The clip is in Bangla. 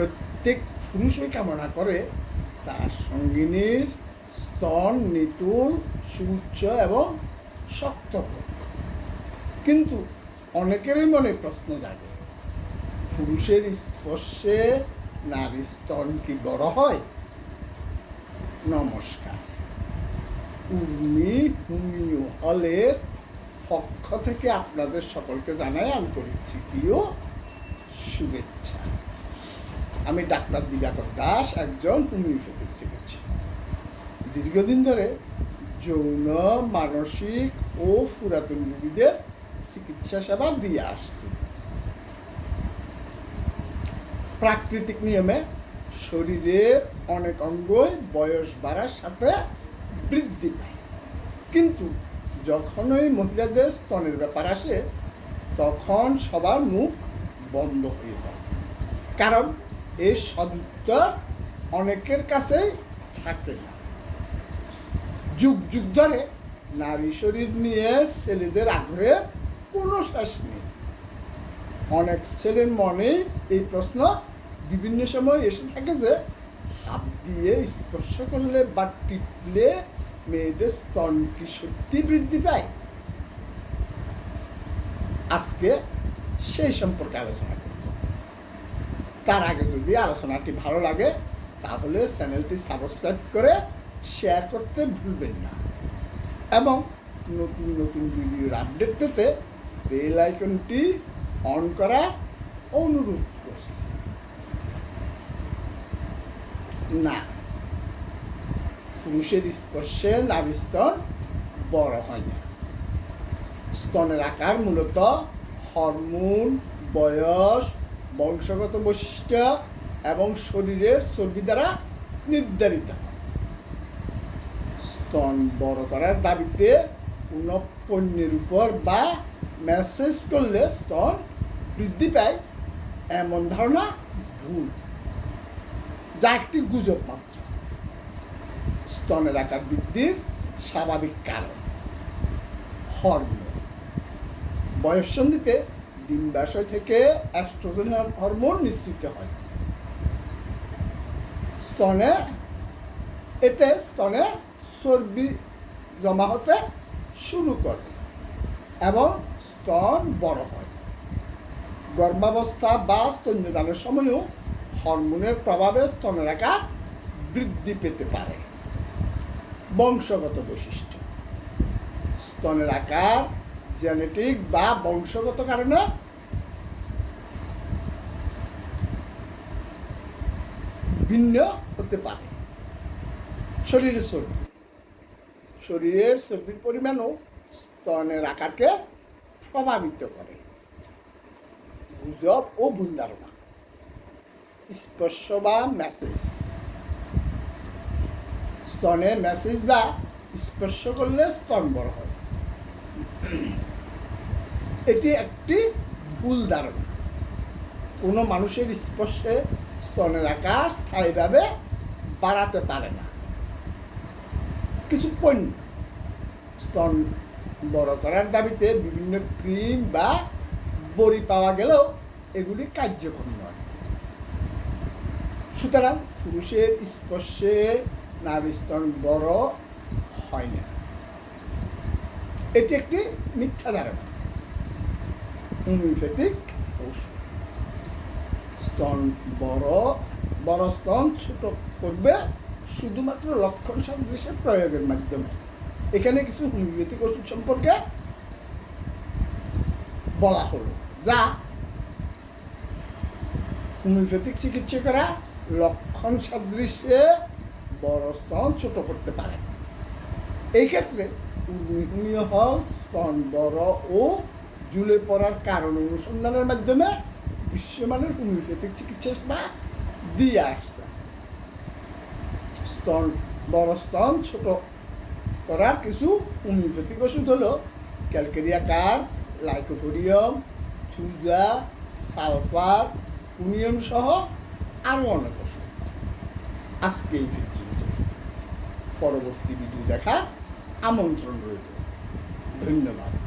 প্রত্যেক পুরুষই কামনা করে তার সঙ্গিনীর স্তন নিটুল, সুউচ্চ এবং শক্ত কিন্তু অনেকেরই মনে প্রশ্ন জাগে, পুরুষের স্পর্শে নারীর স্তন কি বড় হয়? নমস্কার। উর্মি হুমিও হলের পক্ষ থেকে আপনাদের সকলকে জানাই আন্তরিক তৃতীয় শুভেচ্ছা। আমি ডাক্তার দিবাকর দাস একজন হোমিওপ্যাথিক চিকিৎসক। দীর্ঘদিন ধরে যৌন, মানসিক ও পুরাতন রোগীদের চিকিৎসা সেবা দিয়ে আসছি। প্রাকৃতিক নিয়মে শরীরের অনেক অঙ্গই বয়স বাড়ার সাথে বৃদ্ধি পায়। কিন্তু যখন ওই মহিলাদের স্তনের ব্যাপার আসে, তখন সবার মুখ বন্ধ হয়ে যায়। কারণ এই সদুত্তর অনেকের কাছেই থাকে না। যুগ যুগ ধরে নারী শরীর নিয়ে ছেলেদের আগ্রহের কোনো শেষ নেই। অনেক ছেলের মনে এই প্রশ্ন বিভিন্ন সময় এসে থাকে যে, হাত দিয়ে স্পর্শ করলে বা টিপলে মেয়েদের স্তন কি সত্যি বৃদ্ধি পায়? আজকে সেই সম্পর্কে আলোচনা তার আগে যদি আলোচনাটি ভালো লাগে, তাহলে চ্যানেলটি সাবস্ক্রাইব করে শেয়ার করতে ভুলবেন না। এবং নতুন নতুন ভিডিওর আপডেট পেতে বেল আইকনটি অন করা অনুরোধ করছি। না, পুরুষের স্পর্শে নারী স্তন বড় হয় না। স্তনের আকার মূলত হরমোন, বয়স বংশগত বৈশিষ্ট্য এবং শরীরের চর্বি দ্বারা নির্ধারিত। স্তন বড় করার দাবিতে কোনো পণ্যের উপর বা মেসেজ করলে স্তন বৃদ্ধি পায় এমন ধারণা ভুল। যা একটি গুজব মাত্র। স্তনের আকার বৃদ্ধির স্বাভাবিক কারণ। হরমোন। বয়ঃসন্ধিতে ডিম্বাশয় থেকে অ্যাস্ট্রোজেন হরমোন নিঃসৃত হয়। স্তনে, এতে স্তনে চর্বি জমা হতে শুরু করে এবং স্তন বড় হয়। গর্ভাবস্থা বা স্তন্যদানের সময়ও হরমোনের প্রভাবে স্তনের আকার বৃদ্ধি পেতে পারে। বংশগত বৈশিষ্ট্য। স্তনের আকার জেনেটিক বা বংশগত কারণে ভিন্ন হতে পারে। শরীরের চর্বি। শরীরের চর্বির পরিমাণও স্তনের আকারকে প্রভাবিত করে। গুজব ও ভুল ধারণা। স্পর্শ বা মেসেজ স্তনে মেসেজ বা স্পর্শ করলে স্তন বড় হয়। এটি একটি ভুল ধারণা। কোনো মানুষের স্পর্শে স্তনের আকার স্থায়ীভাবে বাড়াতে পারে না। কিছু পণ্য স্তন বড় করার দাবিতে বিভিন্ন ক্রিম বা বড়ি পাওয়া গেলেও এগুলি কার্যকর নয়। সুতরাং পুরুষের স্পর্শে নারী স্তন বড় হয় না। এটি একটি মিথ্যা ধারণা। হোমিওপ্যাথিক ঔষধ স্তন বড় বড় স্তন ছোট করবে, শুধুমাত্র লক্ষণ সদৃশের প্রয়োগের মাধ্যমে। এখানে কিছু হোমিওপ্যাথিক ওষুধ সম্পর্কে বলা হলো, যা হোমিওপ্যাথিক চিকিৎসকেরা লক্ষণ সাদৃশ্যে বড় স্তন ছোট করতে পারে। এই ক্ষেত্রে হোমিও হল স্তন বড় ও জুলে পড়ার কারণ অনুসন্ধানের মাধ্যমে বিশ্বমানের হোমিওপ্যাথিক চিকিৎসা সেবা দিয়ে আসছে। স্তন, বড় স্তন, ছোট করার কিছু হোমিওপ্যাথিক ওষুধ হলো calcarea carb lycopodium thuja, sulphur পুনিয়ম সহ আরও অনেক ওষুধ। আজকে এই পর্যন্ত। পরবর্তী ভিডিও দেখা আমন্ত্রণ রইল। ধন্যবাদ।